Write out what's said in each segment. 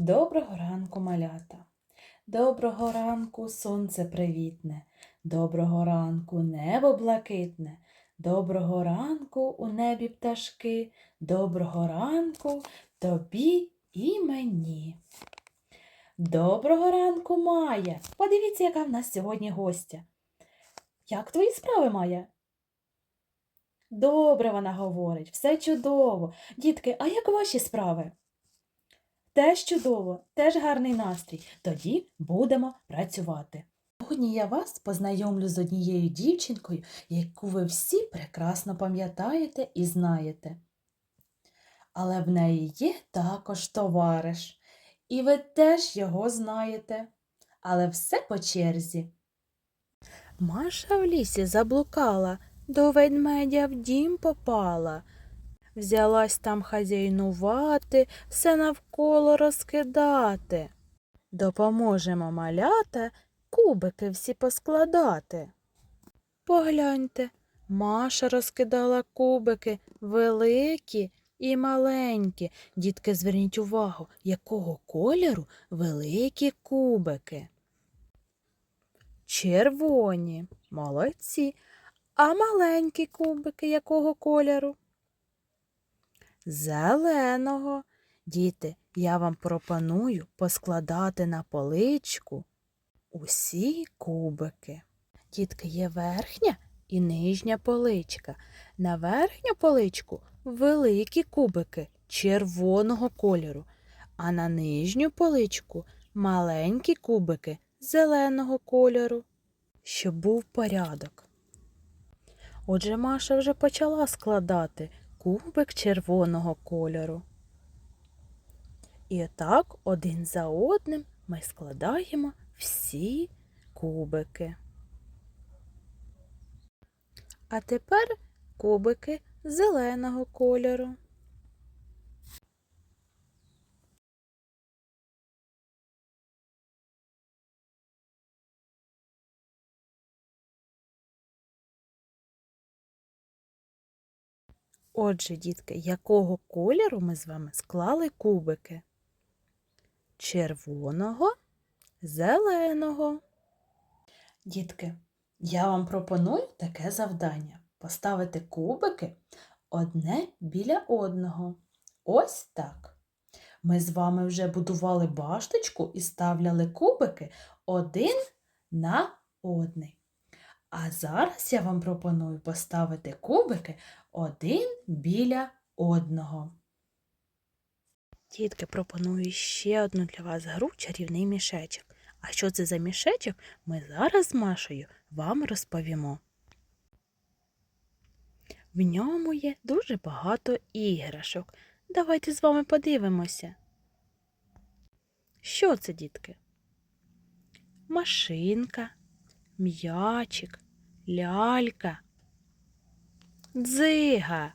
Доброго ранку, малята. Доброго ранку, сонце привітне. Доброго ранку, небо блакитне. Доброго ранку у небі пташки. Доброго ранку тобі і мені. Доброго ранку, Майя. Подивіться, яка в нас сьогодні гостя. Як твої справи, Майя? Добре, вона говорить, все чудово. Дітки, а як ваші справи? Теж чудово, теж гарний настрій. Тоді будемо працювати. Сьогодні я вас познайомлю з однією дівчинкою, яку ви всі прекрасно пам'ятаєте і знаєте. Але в неї є також товариш, і ви теж його знаєте. Але все по черзі. Маша в лісі заблукала, до ведмедя в дім попала. Взялась там хазяйнувати, все навколо розкидати. Допоможемо малята кубики всі поскладати. Погляньте, Маша розкидала кубики великі і маленькі. Дітки, зверніть увагу, якого кольору великі кубики. Червоні, молодці. А маленькі кубики якого кольору? Зеленого. Діти, я вам пропоную поскладати на поличку усі кубики. Дітки, є верхня і нижня поличка. На верхню поличку великі кубики червоного кольору, а на нижню поличку маленькі кубики зеленого кольору, щоб був порядок. Отже, Маша вже почала складати кубик червоного кольору. І отак один за одним ми складаємо всі кубики. А тепер кубики зеленого кольору. Отже, дітки, якого кольору ми з вами склали кубики? Червоного, зеленого. Дітки, я вам пропоную таке завдання поставити кубики одне біля одного. Ось так. Ми з вами вже будували башточку і ставляли кубики один на одний. А зараз я вам пропоную поставити кубики один біля одного. Дітки, пропоную ще одну для вас гру чарівний мішечок. А що це за мішечок, ми зараз з Машею вам розповімо. В ньому є дуже багато іграшок. Давайте з вами подивимося. Що це, дітки? Машинка, м'ячик, лялька, дзига,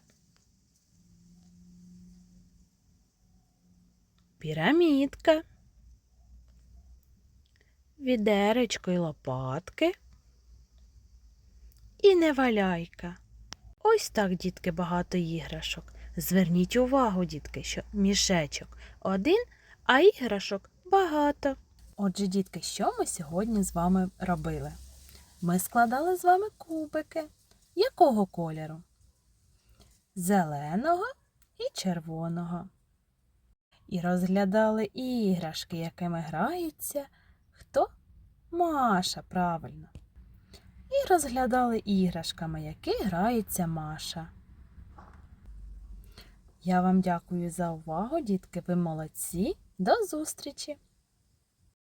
пірамідка, відеречко і лопатки і неваляйка. Ось так, дітки, багато іграшок. Зверніть увагу, дітки, що мішечок один, а іграшок багато. Отже, дітки, що ми сьогодні з вами робили? Ми складали з вами кубики. Якого кольору? Зеленого і червоного. І розглядали іграшки, якими граються. Хто? Маша, правильно. І розглядали іграшками, які грається Маша. Я вам дякую за увагу, дітки. Ви молодці. До зустрічі!